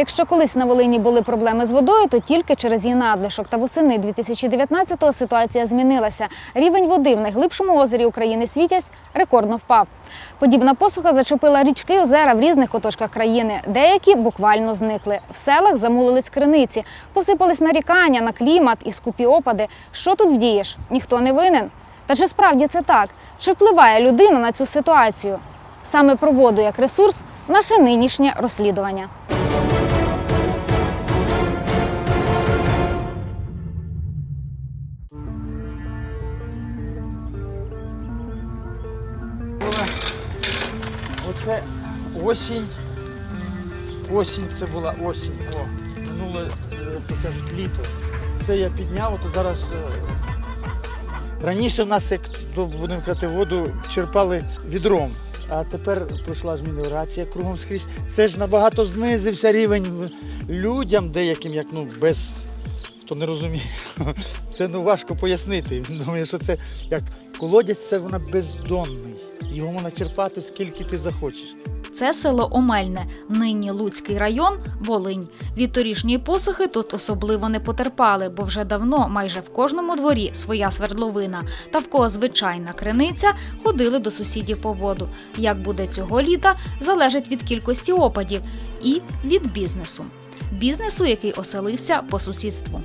Якщо колись на Волині були проблеми з водою, то тільки через її надлишок. Та восени 2019-го ситуація змінилася. Рівень води в найглибшому озері України Світязь рекордно впав. Подібна посуха зачепила річки і озера в різних куточках країни. Деякі буквально зникли. В селах замулились криниці, посипались нарікання на клімат і скупі опади. Що тут вдієш? Ніхто не винен. Та чи справді це так? Чи впливає людина на цю ситуацію? Саме про воду як ресурс наше нинішнє розслідування. Була оце осінь. Осінь це була осінь. О, минуле, е, то кажуть, літо. Це я підняв, то зараз. е, Раніше в нас, як будемо казати, воду черпали відром. А тепер пройшла ж меліорація кругом скрізь. Це ж набагато знизився рівень людям деяким, як ну без хто не розуміє. Це ну важко пояснити. Він думає, що це як колодязь, це вона бездонний. Його можна черпати скільки ти захочеш. Це село Омельне, нині Луцький район, Волинь. Від торішньої посухи тут особливо не потерпали, бо вже давно майже в кожному дворі своя свердловина. Та в кого звичайна криниця ходили до сусідів по воду. Як буде цього літа, залежить від кількості опадів і від бізнесу. Бізнесу, який оселився по сусідству.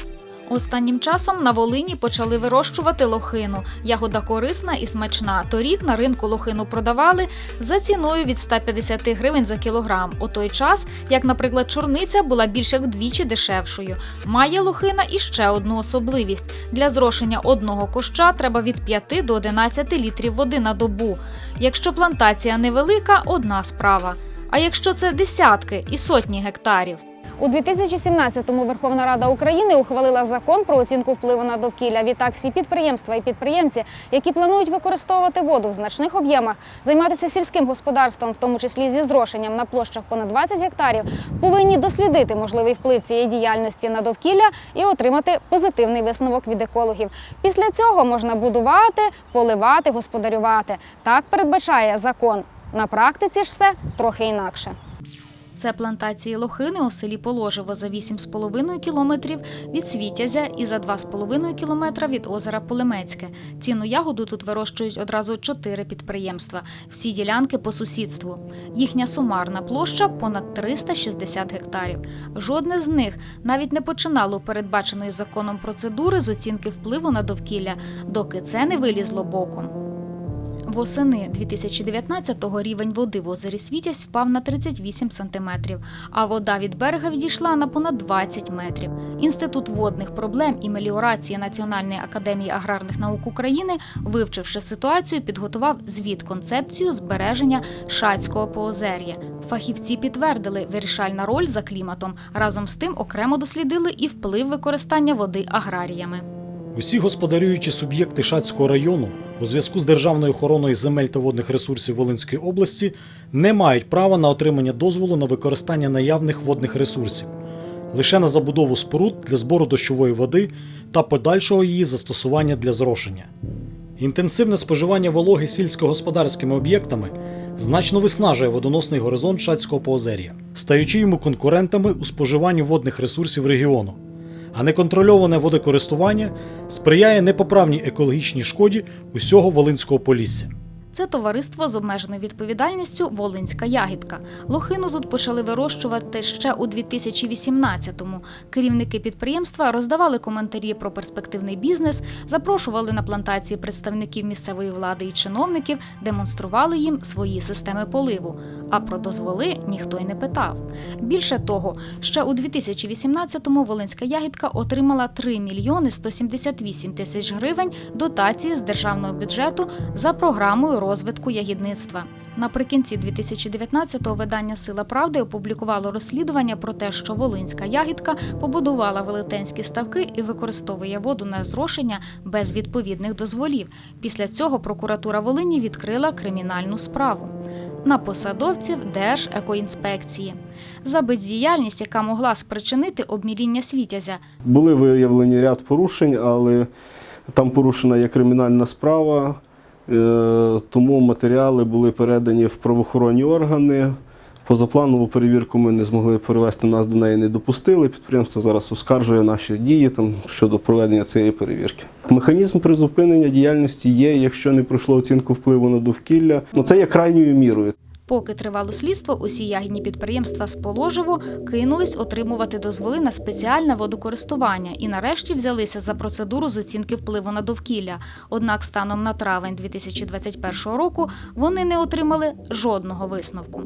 Останнім часом на Волині почали вирощувати лохину. Ягода корисна і смачна. Торік на ринку лохину продавали за ціною від 150 гривень за кілограм. У той час, як, наприклад, чорниця була більш як вдвічі дешевшою. Має лохина і ще одну особливість: для зрошення одного куща треба від 5 до 11 літрів води на добу. Якщо плантація невелика, одна справа. А якщо це десятки і сотні гектарів. У 2017-му Верховна Рада України ухвалила закон про оцінку впливу на довкілля. Відтак всі підприємства і підприємці, які планують використовувати воду в значних об'ємах, займатися сільським господарством, в тому числі зі зрошенням на площах понад 20 гектарів, повинні дослідити можливий вплив цієї діяльності на довкілля і отримати позитивний висновок від екологів. Після цього можна будувати, поливати, господарювати. Так передбачає закон. На практиці ж все трохи інакше. Це плантації лохини у селі Положево за 8,5 кілометрів від Світязя і за 2,5 кілометра від озера Полемецьке. Ціну ягоду тут вирощують одразу чотири підприємства. Всі ділянки по сусідству. Їхня сумарна площа понад 360 гектарів. Жодне з них навіть не починало передбаченої законом процедури з оцінки впливу на довкілля, доки це не вилізло боком. Восени 2019-го рівень води в озері Світязь впав на 38 сантиметрів, а вода від берега відійшла на понад 20 метрів. Інститут водних проблем і меліорації Національної академії аграрних наук України, вивчивши ситуацію, підготував звіт концепцію збереження Шацького поозер'я. Фахівці підтвердили вирішальна роль за кліматом. Разом з тим окремо дослідили і вплив використання води аграріями. Усі господарюючі суб'єкти Шацького району у зв'язку з державною охороною земель та водних ресурсів Волинської області не мають права на отримання дозволу на використання наявних водних ресурсів лише на забудову споруд для збору дощової води та подальшого її застосування для зрошення. Інтенсивне споживання вологи сільськогосподарськими об'єктами значно виснажує водоносний горизонт Шацького поозер'я, стаючи йому конкурентами у споживанні водних ресурсів регіону а неконтрольоване водокористування сприяє непоправній екологічній шкоді усього Волинського полісся. Це товариство з обмеженою відповідальністю Волинська ягідка. Лохину тут почали вирощувати ще у 2018-му. Керівники підприємства роздавали коментарі про перспективний бізнес, запрошували на плантації представників місцевої влади і чиновників, демонстрували їм свої системи поливу. А про дозволи ніхто й не питав. Більше того, ще у 2018-му Волинська ягідка отримала 3 мільйони 178 тисяч гривень дотації з державного бюджету за програмою розвитку ягідництва. Наприкінці 2019-го видання Сила правди опублікувало розслідування про те, що Волинська ягідка побудувала велетенські ставки і використовує воду на зрошення без відповідних дозволів. Після цього прокуратура Волині відкрила кримінальну справу на посадовців Держекоінспекції за бездіяльність, яка могла спричинити обміління світязя. Були виявлені ряд порушень, але там порушена є кримінальна справа, тому матеріали були передані в правоохоронні органи. Позапланову перевірку ми не змогли перевести, нас до неї не допустили. Підприємство зараз оскаржує наші дії там, щодо проведення цієї перевірки. Механізм призупинення діяльності є, якщо не пройшло оцінку впливу на довкілля. Ну це є крайньою мірою. Поки тривало слідство, усі ягідні підприємства з Положево кинулись отримувати дозволи на спеціальне водокористування і нарешті взялися за процедуру з оцінки впливу на довкілля. Однак станом на травень 2021 року вони не отримали жодного висновку.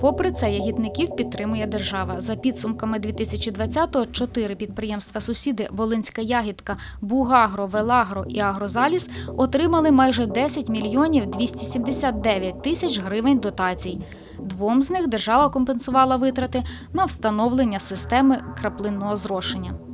Попри це, ягідників підтримує держава. За підсумками 2020-го чотири підприємства-сусіди Волинська ягідка, Бугагро, Велагро і Агрозаліс отримали майже 10 мільйонів 279 тисяч гривень дотацій. Двом з них держава компенсувала витрати на встановлення системи краплинного зрошення.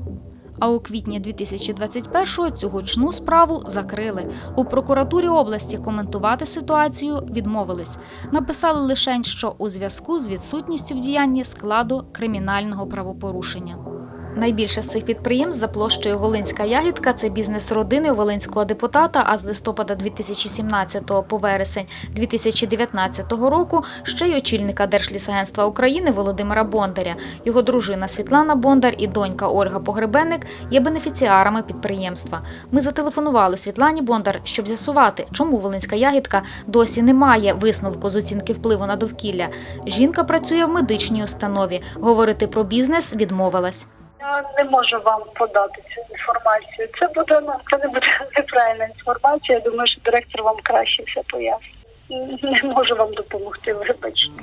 А у квітні 2021-го цю гучну справу закрили. У прокуратурі області коментувати ситуацію відмовились. Написали лише, що у зв'язку з відсутністю в діянні складу кримінального правопорушення. Найбільше з цих підприємств за площею Волинська ягідка це бізнес родини волинського депутата. А з листопада 2017 по вересень 2019 року ще й очільника Держлісагентства України Володимира Бондаря. Його дружина Світлана Бондар і донька Ольга Погребенник є бенефіціарами підприємства. Ми зателефонували Світлані Бондар, щоб з'ясувати, чому Волинська ягідка досі не має висновку з оцінки впливу на довкілля. Жінка працює в медичній установі. Говорити про бізнес відмовилась. Я не можу вам подати цю інформацію. Це буде ну, це не буде неправильна інформація. Я думаю, що директор вам краще все пояснить. Не можу вам допомогти, вибачте.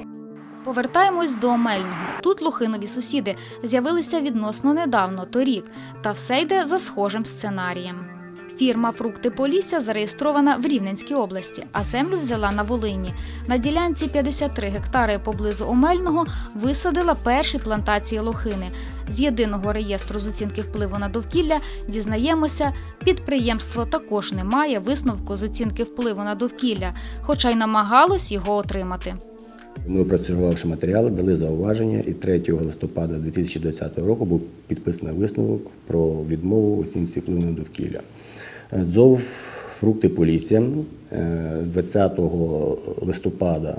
Повертаємось до Омельного. Тут лохинові сусіди з'явилися відносно недавно, торік, та все йде за схожим сценарієм. Фірма Фрукти Полісся зареєстрована в Рівненській області, а землю взяла на Волині. На ділянці 53 гектари поблизу Омельного висадила перші плантації лохини. З єдиного реєстру з оцінки впливу на довкілля дізнаємося, підприємство також не має висновку з оцінки впливу на довкілля, хоча й намагалось його отримати. Ми опрацювавши матеріали, дали зауваження, і 3 листопада 2020 року був підписаний висновок про відмову оцінці впливу на довкілля. Е, ДЗОВ фрукти Полісся е, 20 листопада,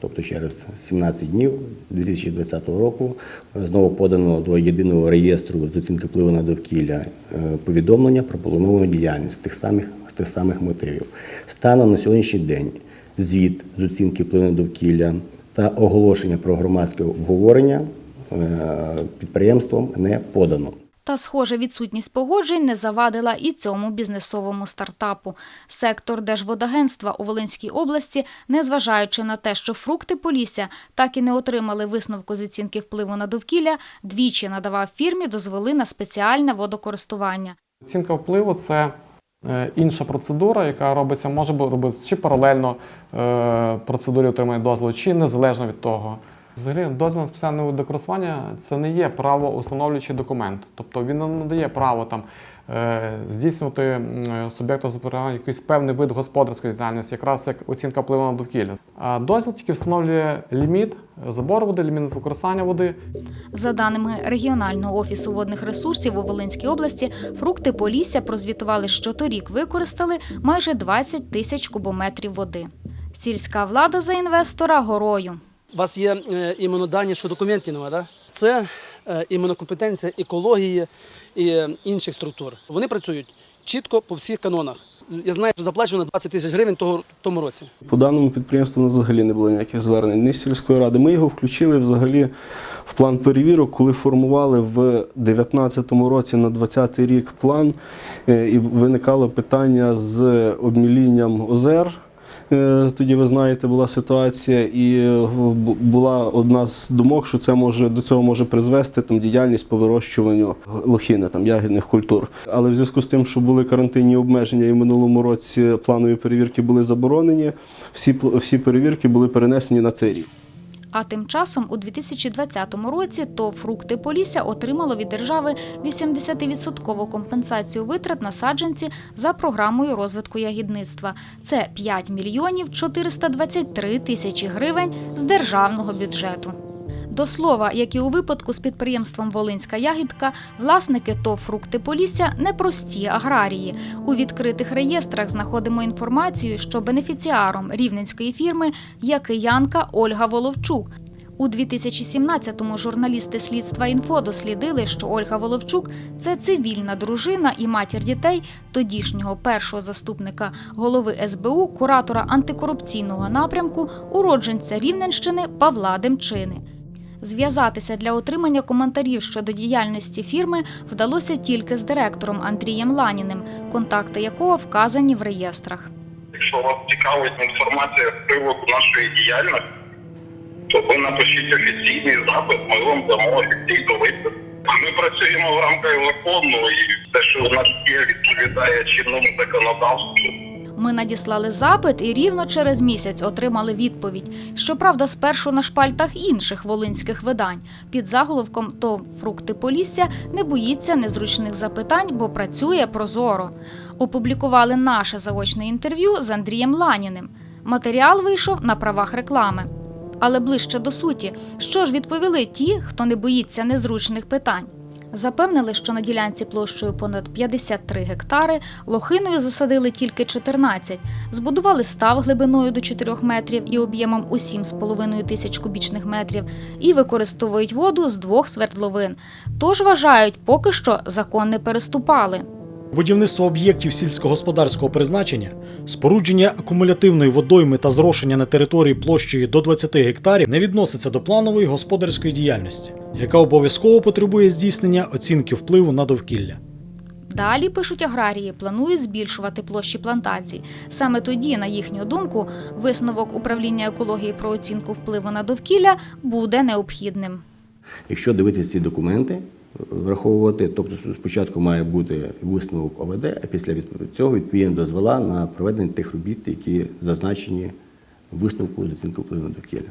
тобто через 17 днів 2020 року, знову подано до єдиного реєстру з оцінки впливу на довкілля е, повідомлення про плановану діяльність тих самих, з тих самих мотивів. Станом на сьогоднішній день звіт з оцінки впливу на довкілля та оголошення про громадське обговорення е, підприємством не подано. Та, схоже, відсутність погоджень не завадила і цьому бізнесовому стартапу. Сектор Держводагентства у Волинській області, незважаючи на те, що фрукти Полісся так і не отримали висновку з оцінки впливу на довкілля, двічі надавав фірмі дозволи на спеціальне водокористування. Оцінка впливу це е, інша процедура, яка робиться, може робитися чи паралельно е, процедурі отримання дозволу, чи незалежно від того. Взагалі, дозвіл на спеціальне водокористування це не є право установлюючий документ. Тобто він не надає право там е, здійснювати м, суб'єкту господарювання якийсь певний вид господарської діяльності, якраз як оцінка впливу на довкілля. А дозвіл тільки встановлює ліміт забору води, ліміт використання води. За даними регіонального офісу водних ресурсів у Волинській області, фрукти Полісся прозвітували, що торік використали майже 20 тисяч кубометрів води. Сільська влада за інвестора горою. У вас є е, іменно дані, що документів немає, да? Це е, іменно компетенція екології і інших структур. Вони працюють чітко по всіх канонах. Я знаю, що заплачено 20 тисяч гривень того тому році. По даному підприємству нас взагалі не було ніяких звернень ні сільської ради. Ми його включили взагалі в план перевірок, коли формували в 2019 році на 2020 рік план, е, і виникало питання з обмілінням озер. Е, Тоді ви знаєте, була ситуація, і е, була одна з думок, що це може до цього може призвести там діяльність по вирощуванню лохіни, там ягідних культур. Але в зв'язку з тим, що були карантинні обмеження, і в минулому році планові перевірки були заборонені, всі всі перевірки були перенесені на цей рік. А тим часом у 2020 році то «Фрукти Полісся» отримало від держави 80% компенсацію витрат на саджанці за програмою розвитку ягідництва. Це 5 мільйонів 423 тисячі гривень з державного бюджету. До слова, як і у випадку з підприємством Волинська ягідка, власники ТОВ «Фрукти Полісся» не прості аграрії. У відкритих реєстрах знаходимо інформацію, що бенефіціаром рівненської фірми є киянка Ольга Воловчук. У 2017-му журналісти слідства інфо дослідили, що Ольга Воловчук це цивільна дружина і матір дітей тодішнього першого заступника голови СБУ, куратора антикорупційного напрямку, уродженця Рівненщини Павла Демчини. Зв'язатися для отримання коментарів щодо діяльності фірми вдалося тільки з директором Андрієм Ланіним, контакти якого вказані в реєстрах. Якщо вас цікавить інформація з приводу нашої діяльності, то ви напишіть офіційний запит, ми вам дамо офіційну. А ми працюємо в рамках закону, і те, що у нас є, відповідає чинному законодавству. Ми надіслали запит і рівно через місяць отримали відповідь. Щоправда, спершу на шпальтах інших волинських видань під заголовком «То фрукти Полісся не боїться незручних запитань, бо працює прозоро. Опублікували наше заочне інтерв'ю з Андрієм Ланіним. Матеріал вийшов на правах реклами. Але ближче до суті, що ж відповіли ті, хто не боїться незручних питань? Запевнили, що на ділянці площею понад 53 гектари лохиною засадили тільки 14, збудували став глибиною до 4 метрів і об'ємом у 7,5 тисяч кубічних метрів і використовують воду з двох свердловин. Тож вважають, поки що закон не переступали. Будівництво об'єктів сільськогосподарського призначення, спорудження акумулятивної водойми та зрошення на території площею до 20 гектарів не відноситься до планової господарської діяльності, яка обов'язково потребує здійснення оцінки впливу на довкілля. Далі пишуть аграрії, планують збільшувати площі плантацій. Саме тоді, на їхню думку, висновок управління екології про оцінку впливу на довкілля буде необхідним. Якщо дивитися ці документи, враховувати, тобто спочатку має бути висновок ОВД, а після цього відповідно дозвола на проведення тих робіт, які зазначені висновку з оцінки впливу на довкілля.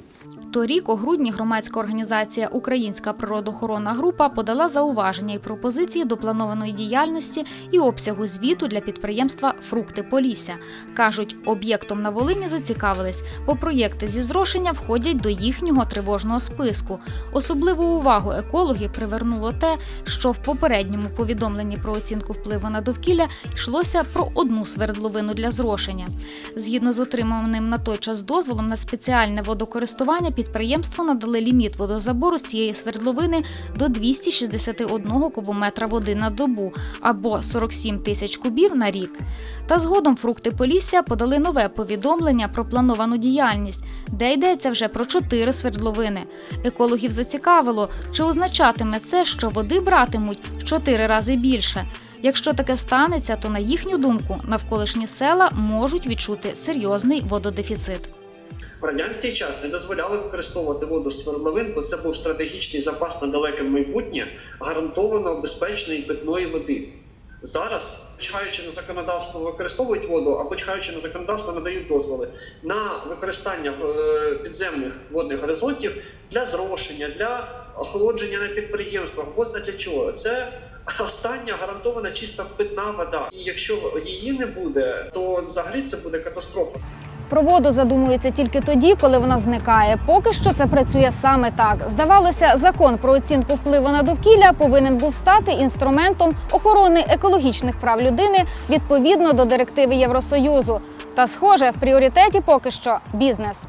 Торік у грудні громадська організація Українська природоохоронна група подала зауваження і пропозиції до планованої діяльності і обсягу звіту для підприємства Фрукти Полісся. кажуть, об'єктом на Волині зацікавились, бо проєкти зі зрошення входять до їхнього тривожного списку. Особливу увагу екологів привернуло те, що в попередньому повідомленні про оцінку впливу на довкілля йшлося про одну свердловину для зрошення. Згідно з отриманим на той час дозволом на спеціальне водокористування, підприємство надали ліміт водозабору з цієї свердловини до 261 кубометра води на добу або 47 тисяч кубів на рік. Та згодом фрукти Полісся подали нове повідомлення про плановану діяльність, де йдеться вже про чотири свердловини. Екологів зацікавило, чи означатиме це, що води братимуть в чотири рази більше. Якщо таке станеться, то на їхню думку навколишні села можуть відчути серйозний вододефіцит. В радянський час не дозволяли використовувати воду з свердловин, бо це був стратегічний запас на далеке майбутнє гарантовано безпечної питної води. Зараз, чекаючи на законодавство, використовують воду, або чекаючи на законодавство, надають дозволи на використання е, підземних водних горизонтів для зрошення, для охолодження на підприємствах, або для чого. Це остання гарантована чиста питна вода. І якщо її не буде, то взагалі це буде катастрофа. Про воду задумується тільки тоді, коли вона зникає. Поки що це працює саме так. Здавалося, закон про оцінку впливу на довкілля повинен був стати інструментом охорони екологічних прав людини відповідно до директиви Євросоюзу. Та схоже, в пріоритеті поки що бізнес.